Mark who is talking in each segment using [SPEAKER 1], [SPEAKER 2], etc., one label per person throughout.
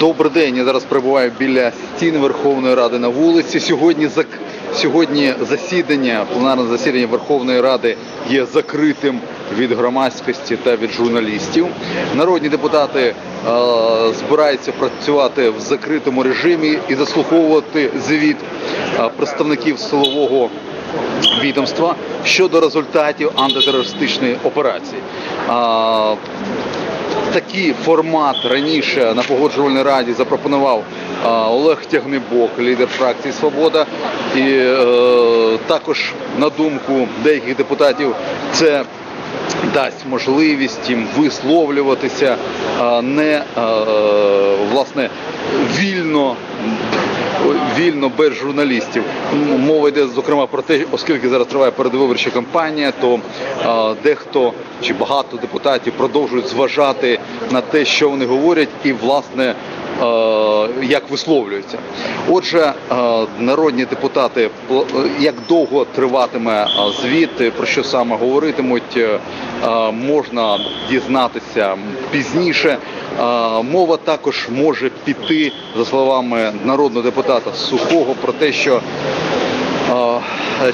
[SPEAKER 1] Добрий день. Я зараз перебуваю біля стін Верховної Ради на вулиці. Сьогодні зак... сьогодні засідання, пленарне засідання Верховної Ради є закритим від громадськості та від журналістів. Народні депутати е, збираються працювати в закритому режимі і заслуховувати звіт е, представників силового відомства щодо результатів антитерористичної операції. Такий формат раніше на погоджувальній раді запропонував Олег Тягнебок, лідер фракції Свобода. І е, також, на думку деяких депутатів, це дасть можливість їм висловлюватися не власне вільно вільно без журналістів. Мова йде зокрема про те, оскільки зараз триває передвиборча кампанія, то дехто чи багато депутатів продовжують зважати на те, що вони говорять, і власне. Е, Як висловлюються, отже, е, народні депутати, е, як довго триватиме звіт, про що саме говоритимуть, можна дізнатися пізніше. Мова також може піти, за словами народного депутата Сухого, про те, що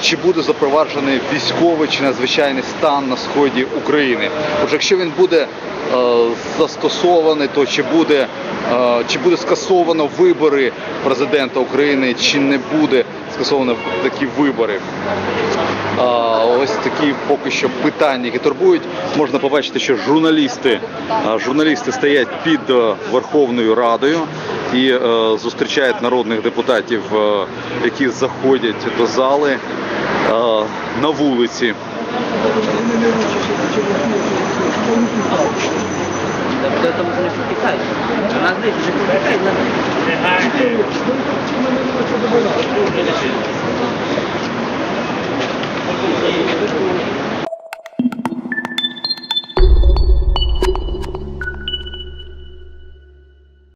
[SPEAKER 1] чи буде запроваджений військовий чи надзвичайний стан на сході України. Отже, якщо він буде е, застосований, то чи буде, е, чи буде скасовано вибори президента України, чи не буде скасовано такі вибори. Ось такі поки що питання, які турбують. Можна побачити, що журналісти, журналісти стоять під е, Верховною Радою і е, зустрічають народних депутатів, е, які заходять до зали е, на вулиці.
[SPEAKER 2] Нас